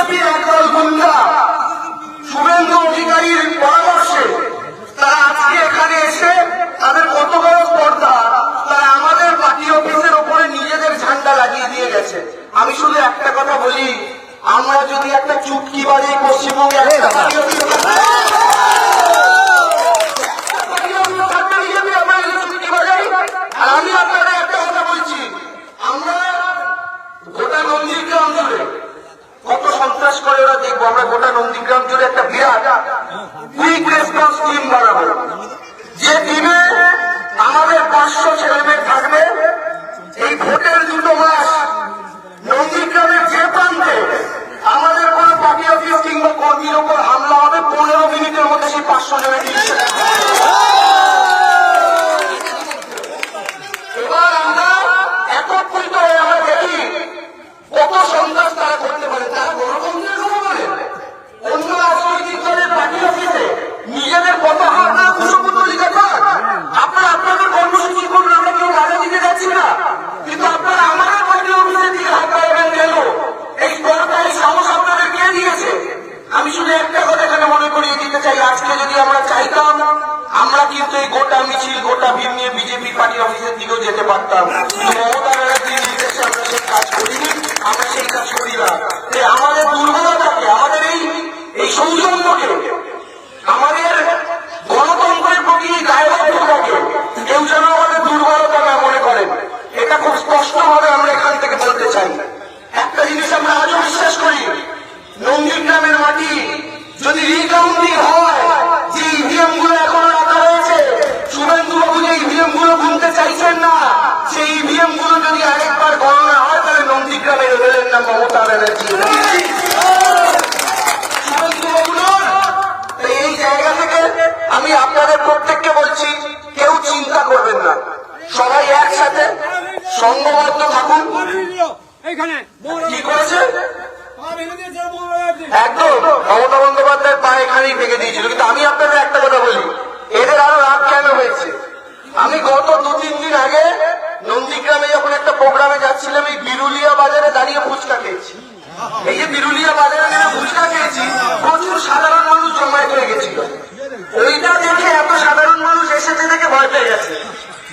বিজেপির একদল গুন্ডা শুভেন্দু অধিকারীর পরামর্শে তারা আজকে এখানে এসে তাদের কত বড় স্পর্ধা তারা আমাদের পার্টি অফিসের ওপরে নিজেদের ঝান্ডা লাগিয়ে দিয়ে গেছে। আমি শুধু একটা কথা বলি আমরা যদি একটা চুটকি বাজে পশ্চিমবঙ্গে একটা থাকে, party office থাকবে BJP, আমরা এই চুটকি বাজাই। আর আমি আপনাদের একটা কথা বলছি আমরা গোটা নন্দীগ্রাম জুড়ে কত সন্ত্রাস করে ওরা দেখব আমরা গোটা নন্দীগ্রাম জুড়ে একটা বিরাট কুইক রেসপন্স টিম বানাবো। যে টিমে আমাদের পাঁচশো ছেলে মেয়ে থাকবে এই ভোটের দুটো মাস নন্দীগ্রামের যে প্রান্তে আমাদের কোনো পার্টি অফিস কিংবা কর্মীর উপর হামলা হবে পনেরো মিনিটের মধ্যে সেই পাঁচশো জনের ডিসিশন এবার আমরা একত্রিত হয়ে আমরা দেখি কত সন্ত্রাস তারা করতে পারে তারা গণতন্ত্রের কথা বলে অন্য রাজনৈতিক দলের পার্টি অফিসে নিজেদের কত হাত না কুশপুত্র লিখে থাক আপনারা আপনাদের কর্মসূচি করুন আমরা কেউ বাধা দিতে যাচ্ছি না কিন্তু আপনারা আমাদের পার্টি অফিসের দিকে হাত বাড়াবেন কেন এই সরকারি সাহস আপনাদের কে দিয়েছে আমি শুধু একটা কথা এখানে মনে করিয়ে দিতে চাই আজকে যদি আমরা চাইতাম আমরা কিন্তু এই গোটা মিছিল গোটা ভিড় নিয়ে বিজেপি পার্টি অফিসের দিকেও যেতে পারতাম। মমতা ব্যানার্জির নির্দেশে আমরা সেই কাজ করিনি আমরা সেই কাজ করি না যে আমাদের দুর্বলতাকে আমাদের এই এই সৌজন্যকে আমাদের গণতন্ত্রের প্রতি এই দায়বদ্ধতাকে কেউ যেন আমাদের দুর্বলতা না মনে করেন এটা খুব স্পষ্টভাবে আমরা এখান থেকে বলতে চাই একটা জিনিস আমরা আজও বিশ্বাস করি নন্দীগ্রামের মাটি যদি রিকাউন্টিং হয় যে ইভিএমগুলো এখনও রাখা রয়েছে শুভেন্দু বাবু যে ইভিএমগুলো গুনতে চাইছেন না সেই ইভিএমগুলো যদি আরেকবার গণনা হয় তাহলে নন্দীগ্রামের এমএলএর নাম মমতা ব্যানার্জি শুভেন্দু বাবু নন। তাই এই জায়গা থেকে আমি আপনাদের প্রত্যেককে বলছি কেউ চিন্তা করবেন না। সবাই একসাথে সংঘবদ্ধ থাকুন। কি করেছে? একদম মমতা বন্দ্যোপাধ্যায় পা এখানেই ভেঙে দিয়েছিল কিন্তু আমি আপনাদের একটা কথা বলি এদের আরও রাগ কেন হয়েছে? আমি গত দু তিন দিন আগে নন্দীগ্রামে যখন একটা প্রোগ্রামে যাচ্ছিলাম এই বিরুলিয়া বাজারে দাঁড়িয়ে ফুচকা খেয়েছি। এই যে বিরুলিয়া বাজারে ফুচকা খেয়েছি প্রচুর সাধারণ মানুষ জমায়েত হয়ে গেছিল। ওইটা দেখে এত সাধারণ মানুষ এসেছে দেখে ভয় পেয়ে গেছে।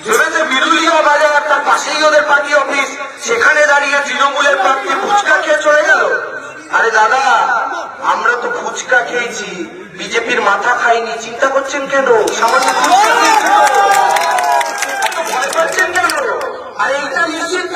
ভেবেছে বিরুলিয়া বাজার তার পাশেই ওদের পার্টি অফিস, সেখানে দাঁড়িয়ে তৃণমূলের প্রার্থী ফুচকা খেয়ে চলে গেল। আরে দাদা, আমরা তো ফুচকা খেয়েছি, বিজেপির মাথা খাইনি, চিন্তা করছেন কেন? সামান্য ফুচকা খেয়েছি ভয় পাচ্ছেন কেন? আর এইটা নিশ্চিত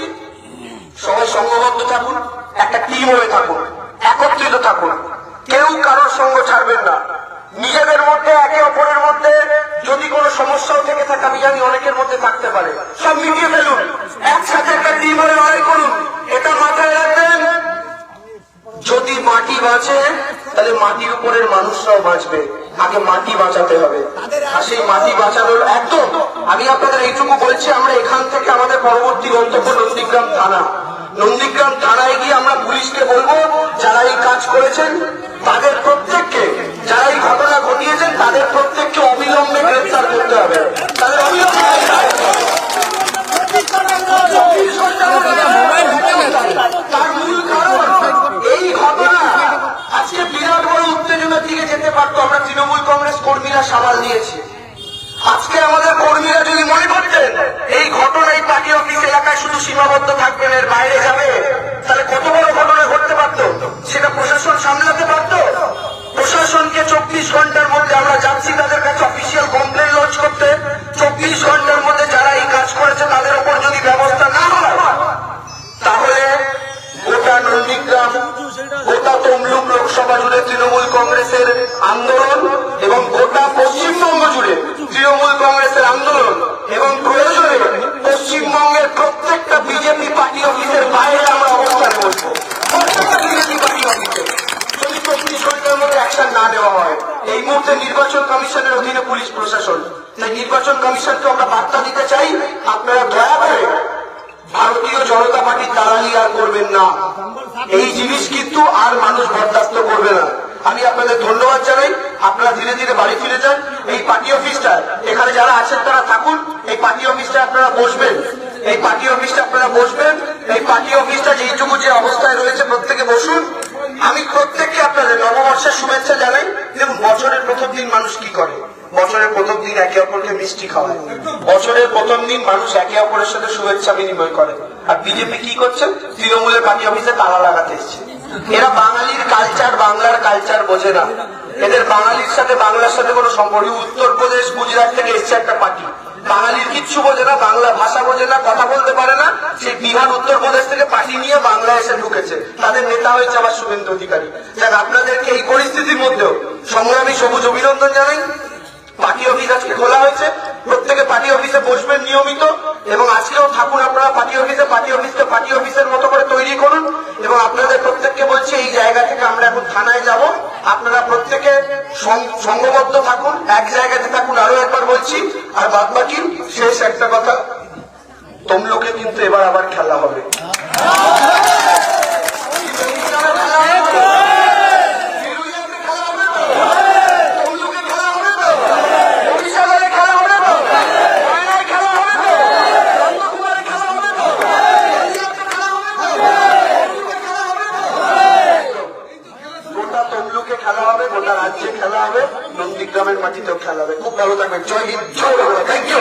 এইটুকু সবাই সংঘবদ্ধ থাকুন, একটা টিম হয়ে থাকুন, একত্রিত থাকুন। কেউ কারোর সঙ্গ ছাড়বেন না। নিজেদের মধ্যে, একে অপরের মধ্যে যদি কোনো সমস্যাও থেকে থাকে, আমি জানি অনেকের মধ্যে থাকতে পারে। সব মিটিয়ে ফেলুন। একসাথে একটা টিম হয়ে লড়াই করুন। এটা মাথায় রাখবেন। যদি মাটি বাঁচে, তাহলে মাটির উপরের মানুষরাও বাঁচবে। আগে মাটি বাঁচাতে হবে। আর সেই মাটি বাঁচানোর একদম আমি আপনাদের এইটুকু বলছি, আমরা এখান থেকে আমাদের পরবর্তী গন্তব্য নন্দীগ্রাম থানা। নন্দীগ্রাম থানায় গিয়ে আমরা পুলিশকে বলব, যারা এই কাজ করেছেন, তাদের প্রত্যেককে, যারা এই ঘটনা ঘটিয়েছেন তাদের প্রত্যেককে অবিলম্বে গ্রেফতার করতে হবে তাদের অবিলম্বে গ্রেফতার করতে হবে। চব্বিশ ঘণ্টার মধ্যে তার মূল কারণ এই ঘটনা আজকে বিরাট বড় উত্তেজনার দিকে যেতে পারতো, আমরা তৃণমূল কংগ্রেস কর্মীরা সামাল দিয়েছি। আজকে আমাদের কর্মীরা যদি মনে করতেন, এই ঘটনায় এই পার্টি অফিস এলাকায় শুধু সীমাবদ্ধ থাকবেন, এর বাইরে যাবে তাহলে কত বড় ঘটনা ঘটতে পারতো সেটা প্রশাসন সামলাতে পারতো প্রশাসনকে চব্বিশ ঘণ্টার মধ্যে আমরা যাচ্ছি তাদের কাছে অফিসিয়াল কমপ্লেন লঞ্চ করতে চব্বিশ ঘণ্টার মধ্যে যারা এই কাজ করেছে তাদের উপর যদি ব্যবস্থা না হয় তাহলে গোটা নন্দীগ্রাম গোটা তমলুক লোকসভা জুড়ে তৃণমূল কংগ্রেসের আন্দোলন এবং গোটা পশ্চিমবঙ্গ জুড়ে তৃণমূল কংগ্রেসের আন্দোলন এবং প্রয়োজনে পশ্চিমবঙ্গের প্রত্যেকটা বিজেপি পার্টি অফিসের বাইরে আমরা অবস্থান করব প্রত্যেকটা বিজেপি পার্টি অফিসে যদি চব্বিশ ঘণ্টার মধ্যে অ্যাকশন না নেওয়া হয় এই মুহূর্তে নির্বাচন কমিশনের অধীনে পুলিশ প্রশাসন তাই নির্বাচন কমিশনকে আমরা বার্তা দিতে চাই, আপনারা দয়া করে ভারতীয় জনতা পার্টির দালালি আর করবেন না। এই জিনিস কিন্তু আর মানুষ বরদাস্ত করবে না। আমি আপনাদের ধন্যবাদ জানাই। আপনারা ধীরে ধীরে বাড়ি ফিরে যান। এই পার্টি অফিসটা, এখানে যারা আছেন তারা থাকুন। এই পার্টি অফিসটা আপনারা বসবেন। এই পার্টি অফিসটা আপনারা বসবেন। এই পার্টি অফিসটা যেইটুকু যে অবস্থায় রয়েছে প্রত্যেকে বসুন আমি প্রত্যেককে আপনাদের নববর্ষের শুভেচ্ছা জানাই দেখুন বছরের প্রথম দিন মানুষ কি করে বছরের প্রথম দিন অপরকে মিষ্টি খাওয়ায়। বছরের প্রথম দিন মানুষ একে অপরের সাথে শুভেচ্ছা বিনিময় করে। আর বিজেপি কি করছে? তৃণমূলের পার্টি অফিসে তালা লাগাতে এসছে। এরা বাঙালির কালচার বাংলার কালচার বোঝে না। এদের বাঙালির সাথে, বাংলার সাথে কোনো সম্পর্ক উত্তরপ্রদেশ, গুজরাট থেকে এসছে একটা পার্টি। বাঙালির কিচ্ছু বোঝে না, বাংলা ভাষা বোঝে না, কথা বলতে পারে না। সেই বিহার, উত্তরপ্রদেশ থেকে পার্টি নিয়ে বাংলা এসে ঢুকেছে। তাদের নেতা হয়েছে আবার শুভেন্দু অধিকারী। যাক, আপনাদেরকে এই পরিস্থিতির মধ্যেও সংগ্রামী সবুজ অভিনন্দন জানাই। পার্টি অফিস আজকে খোলা হয়েছে। প্রত্যেকে পার্টি অফিসে বসবেন নিয়মিত এবং আজকেও থাকুন আপনারা পার্টি অফিসে, পার্টি অফিসকে পার্টি অফিসের মতো করে তৈরি করুন এবং আপনাদের প্রত্যেককে বলছি, এই জায়গা থেকে আমরা এখন থানায় যাব। আপনারা প্রত্যেকে সংঘবদ্ধ থাকুন, এক জায়গাতে থাকুন। আরও একবার বলছি, আর বাদ বাকি শেষ একটা কথা তমলুকে কিন্তু এবার আবার খেলা হবে তমলুকে খেলা হবে তো? বরিশালে খেলা হবে তো? ময়নায় খেলা হবে তো? নন্দকুমারে খেলা হবে তো? হলদিয়াতে খেলা হবে তো? তমলুকে খেলা হবে তো? গোটা তমলুকে খেলা হবে গোটা রাজ্যে খেলা হবে নন্দীগ্রামের মাটিতেও খেলা হবে। খুব ভালো থাকবেন। জয় হিন্দ জয় বাংলা। Thank you